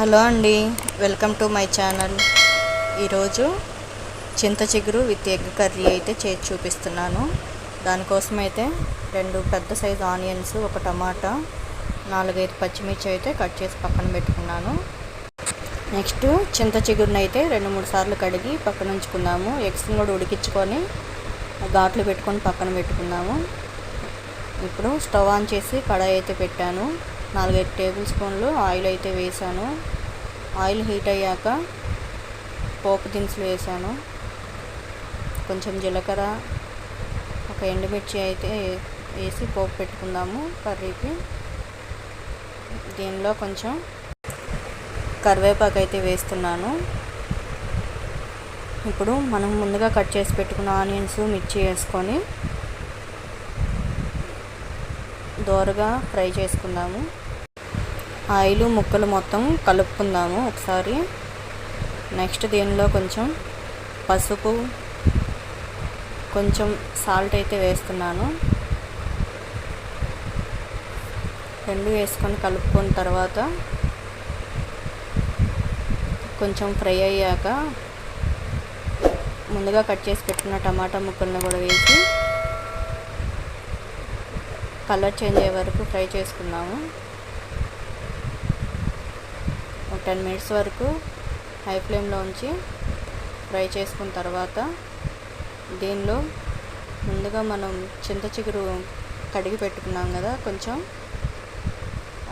Hello అండి welcome to my channel. ఈరోజు చింత చిగురు విత్ ఎగ్ కర్రీ అయితే చేసి చూపిస్తున్నాను. దానికోసం అయితే రెండు పెద్ద సైజు ఆనియన్స్ ఒక టమాటా నాలుగైదు పచ్చిమిర్చి అయితే కట్ చేసి పక్కన పెట్టుకున్నాను. నెక్స్ట్ చింత చిగురుని అయితే రెండు మూడు సార్లు కడిగి పక్కన ఉంచుకుందాము ఎగ్స్ని కూడా ఉడికించుకొని ఘాట్లు పెట్టుకొని పక్కన పెట్టుకుందాము. ఇప్పుడు స్టవ్ ఆన్ చేసి కడాయి అయితే పెట్టాను. నాలుగైదు టేబుల్ స్పూన్లు ఆయిల్ అయితే వేసాను. ఆయిల్ హీట్ అయ్యాక పోపు దినుసులు వేసాను. కొంచెం జీలకర్ర ఒక ఎండుమిర్చి అయితే వేసి పోపు పెట్టుకుందాము కర్రీకి. దీనిలో కొంచెం కరివేపాకు అయితే వేస్తున్నాను. ఇప్పుడు మనం ముందుగా కట్ చేసి పెట్టుకున్న ఆనియన్స్ మిర్చి వేసుకొని దోరగా ఫ్రై చేసుకుందాము. ఆయిల్ ముక్కలు మొత్తం కలుపుకుందాము ఒకసారి. నెక్స్ట్ దీనిలో కొంచెం పసుపు కొంచెం సాల్ట్ అయితే వేస్తున్నాను. రెండు వేసుకొని కలుపుకున్న తర్వాత కొంచెం ఫ్రై అయ్యాక ముందుగా కట్ చేసి పెట్టిన టమాటా ముక్కలను కూడా వేసి కలర్ చేంజ్ అయ్యే వరకు ఫ్రై చేసుకున్నాము టెన్ మినిట్స్ వరకు హై ఫ్లేమ్లో ఉంచి ఫ్రై చేసుకున్న తర్వాత దీనిలో ముందుగా మనం చింత చిగురు కడిగి పెట్టుకున్నాం కదా కొంచెం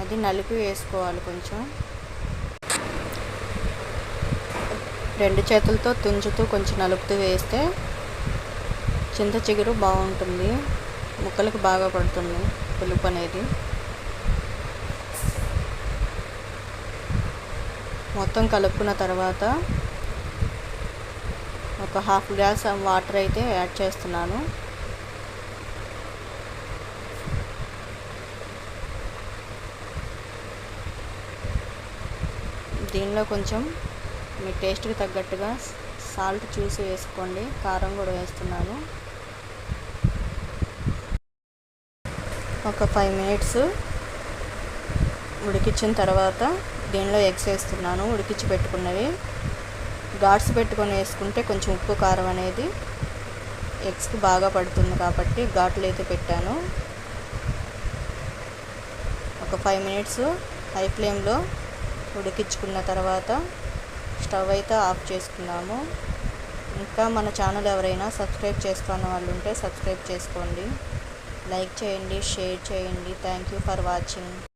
అది నలిపి వేసుకోవాలి కొంచెం. రెండు చేతులతో తుంచుతూ కొంచెం నలుపుతూ వేస్తే చింత చిగురు బాగుంటుంది ముక్కలకు బాగా పడుతుంది పులుపు అనేది. మొత్తం కలుపుకున్న తర్వాత ఒక హాఫ్ గ్లాస్ వాటర్ అయితే యాడ్ చేస్తున్నాను. దీనిలో కొంచెం మీ టేస్ట్కి తగ్గట్టుగా సాల్ట్ చూసి వేసుకోండి. కారం కూడా వేస్తున్నాను. ఒక ఫైవ్ మినిట్స్ ఉడికించిన తర్వాత దీనిలో ఎగ్స్ వేస్తున్నాను? ఉడికించి పెట్టుకున్నవి. ఘాట్స్ పెట్టుకొని వేసుకుంటే కొంచెం ఉప్పు కారం అనేది ఎగ్స్కి బాగా పడుతుంది కాబట్టి ఘాట్లు అయితే పెట్టాను. ఒక ఫైవ్ మినిట్స్ హై ఫ్లేమ్లో ఉడికించుకున్న తర్వాత స్టవ్ అయితే ఆఫ్ చేసుకున్నాము. ఇంకా మన ఛానల్ ఎవరైనా సబ్స్క్రైబ్ చేసుకున్న వాళ్ళు ఉంటే సబ్స్క్రైబ్ చేసుకోండి. లైక్ చేయండి షేర్ చేయండి. Thank you for watching.